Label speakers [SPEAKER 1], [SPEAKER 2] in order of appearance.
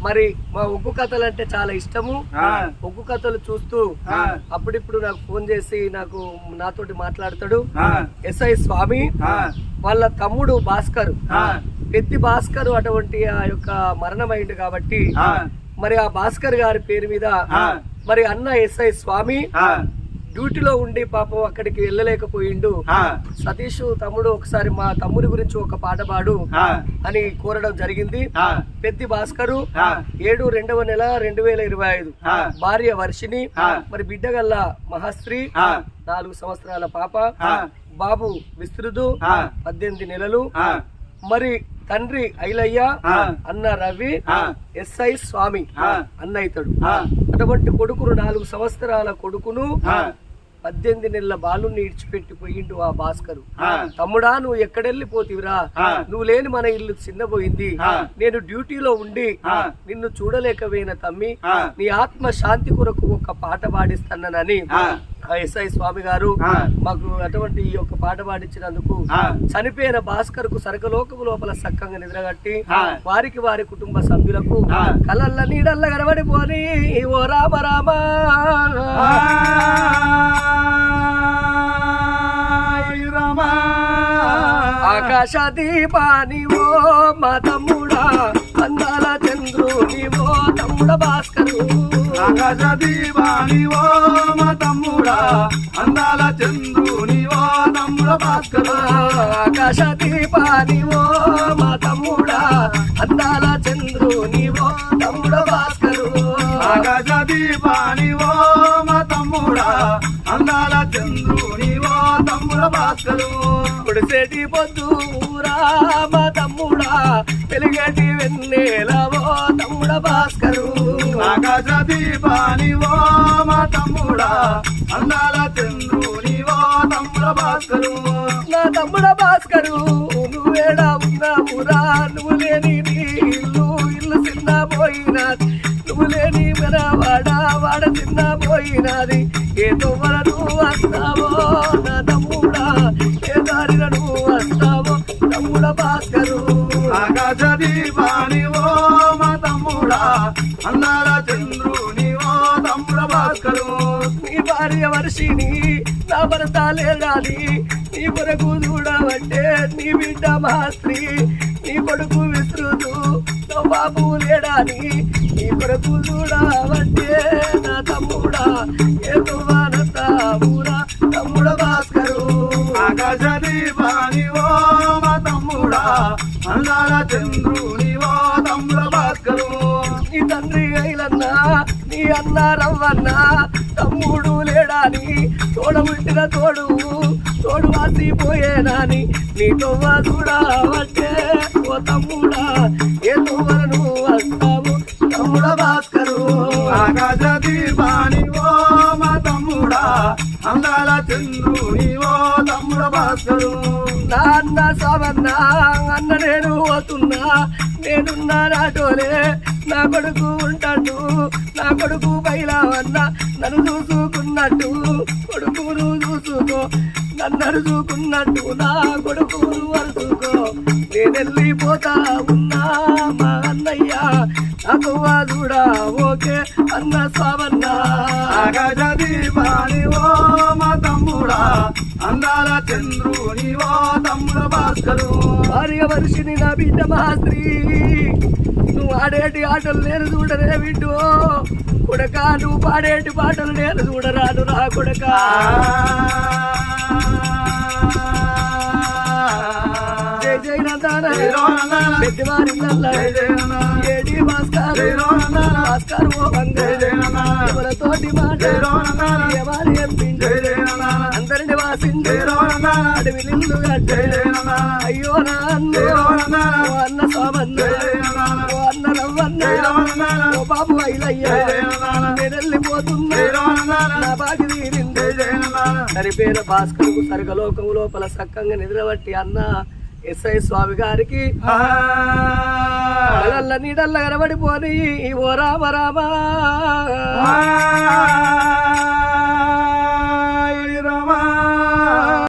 [SPEAKER 1] మరి మా ఉగ్గు కథలు అంటే చాలా ఇష్టము. ఉగ్గు కథలు చూస్తూ. అప్పుడిప్పుడు నాకు ఫోన్ చేసి నాకు నాతోటి మాట్లాడతాడు. ఎస్ఐ స్వామి. వాళ్ళ తమ్ముడు భాస్కర్. పెద్ది భాస్కర్ అటువంటి ఆ యొక్క మరణమైంది కాబట్టి. మరి ఆ భాస్కర్ గారి పేరు మీద. మరి అన్న ఎస్ఐ స్వామి. డ్యూటీలో ఉండి పాపం అక్కడికి వెళ్ళలేకపోయిండు. సతీష్ తమ్ముడు ఒకసారి మా తమ్ముడి గురించి ఒక పాట పాడు. అని కోరడం జరిగింది. పెద్ది భాస్కరు. ఏడు రెండవ నెల రెండు వేల ఇరవై ఐదు. భార్య వర్షిని. మరి బిడ్డగల్ల మహాశ్రీ
[SPEAKER 2] ఆ.
[SPEAKER 1] నాలుగు సంవత్సరాల పాప. బాబు విస్తృతు
[SPEAKER 2] ఆ.
[SPEAKER 1] పద్దెనిమిది నెలలు. మరి తండ్రి ఐలయ్య. అన్న రవి. ఎస్ఐ స్వామి. అన్న ఇతడు. అటువంటి కొడుకును నాలుగు సంవత్సరాల కొడుకును. పద్దెనిమిది నెలల బాలుని ఇడిచిపెట్టి పోయిండు ఆ భాస్కరు. తమ్ముడా నువ్వు ఎక్కడెళ్ళిపోతివిరా. నువ్వు లేని మన ఇల్లు చిన్నపోయింది. నేను డ్యూటీలో ఉండి. నిన్ను చూడలేకపోయిన తమ్మి. నీ ఆత్మ శాంతి కొరకు ఒక పాట పాడిస్తానని ఎస్ఐ స్వామి గారు. మాకు అటువంటి ఈ యొక్క పాట పాడించినందుకు
[SPEAKER 2] ఆ.
[SPEAKER 1] చనిపోయిన భాస్కర్కు సరకలోకము లోపల సక్కంగా నిద్రగట్టి. వారికి వారి కుటుంబ సభ్యులకు. కలల్ల నీడల్ల కనబడిపోని ఓ రామ రామ
[SPEAKER 2] రామా.
[SPEAKER 1] ఆకాశ దీపాని ఓ మా తమ్ముడా అందాల చంద్రుని ఓ తమ్ముడ భాస్కరు
[SPEAKER 2] ఆకాశ దీవాని ఓ మా తమ్ముడా అందాల చంద్రుని ఓ తమ్ముడ భాస్కర
[SPEAKER 1] ఆకాశ దీపాని ఓ మా తమ్ముడా అందాల చంద్రుని ఓ తమ్ముడ భాస్కరు.
[SPEAKER 2] ఆకాశ దీపాని ఓ మా తమ్ముడా అందాల చంద్రుని ఓ తమ్ముడ భాస్కరు.
[SPEAKER 1] పొడిసేటి పొద్దు మా తమ్ముడా వెలిగేటి వెన్నెల ఓ తమ్ముడ భాస్కరు.
[SPEAKER 2] ఆకాశ దీపాని ఓ మా తమ్ముడా అందాల చంద్రుని ఓ తమ్ముడ భాస్కరు.
[SPEAKER 1] నా తమ్ముడ భాస్కరు నువ్వేడా ఉన్నావురా నువ్వు లేని ఇల్లు ఇల్లు చిన్న పోయినది. నువ్వు లేని మన వాడ చిన్న పోయినది. ఏ తొమ్మల నువ్వు వస్తావో నా తమ్ముడా ఏ దారిన నువ్వు వస్తావో తమ్ముడ భాస్కరు.
[SPEAKER 2] ఆకాశ దీపాని ఓ మా తమ్ముడా అందాల చంద్రుని ఓ తమ్ముడ భాస్కరు.
[SPEAKER 1] నీ భార్య వర్షిని నా భర్త లేడాలి నీ కొరకు చూడవంటే నీ బిడ్డ మాస్త్రి నీ కొడుకు విస్తృతు నా బాబు లేడాని నీ కొరకు చూడవంటే నా తమ్ముడా ఏ తువ్వానంతావురా తమ్ముడ భాస్కరు.
[SPEAKER 2] ఆకాశ దీపాని మా తమ్ముడా అందాల చంద్రుని
[SPEAKER 1] అన్న రవ్వన్న తమ్ముడు లేడాని తోడబుట్టిన తోడు తోడు వాసిపోయేనాని నీ తొవ్వ చూడవట్టే ఓ తమ్ముడా ఏ తొవ్వను వస్తావు? తమ్ముడ భాస్కరు.
[SPEAKER 2] ఆకాశ దీపాని ఓ మా తమ్ముడా అందాల చంద్రుని ఓ తమ్ముడ భాస్కరు.
[SPEAKER 1] నా అన్న సావన్న అన్న నేను పోతున్నా నేనున్నా నాటోలే నా కొడుకు ఉంటాడు నా కొడుకు బయలావన్న నన్ను చూసుకున్నట్టు కొడుకును చూసుకో నన్ను అరుచుకున్నట్టు నా కొడుకును అరుచుకో. నేను వెళ్ళిపోతా ఉన్నా మా అన్నయ్య నాకు వాదుడా ఓకే అన్న సావన్నా.
[SPEAKER 2] ఆకాశ దీపాని ఓ మా తమ్ముడా అందాల చంద్రుని ఓ తమ్ముడ భాస్కరు.
[SPEAKER 1] భార్య వర్షిని నా బిడ్డ మహాశ్రీ. నువ్వు ఆడేటి ఆటలు నేను చూడరే బిడ్డు కొడక నువ్వు పాడేటి పాటలు నేను చూడరాను రా కొడక. జై జై నందాన. పెద్ద వారి ఏడి భాస్కర్. భాస్కర్ ఓ బంగారు. మాట ఎవరు ఏం పిండు అందరిని వాసింది అడవి నిల్లు అయ్యో నాన్న ఓ అన్న సామన్న. ఓ అన్న రవ్వన్న. ఓ బాబు అయిలయ్య నేను వెళ్ళిపోతున్నా నా బాగి తీరింది. సరిపోయిన భాస్కర్కు సర్గలోకం లోపల సక్కంగా నిద్రబట్టి అన్న ఎస్ఐ స్వామి గారికి కళ్ళల్ల నీడల్ల కనబడిపోని ఓ రామ రామ.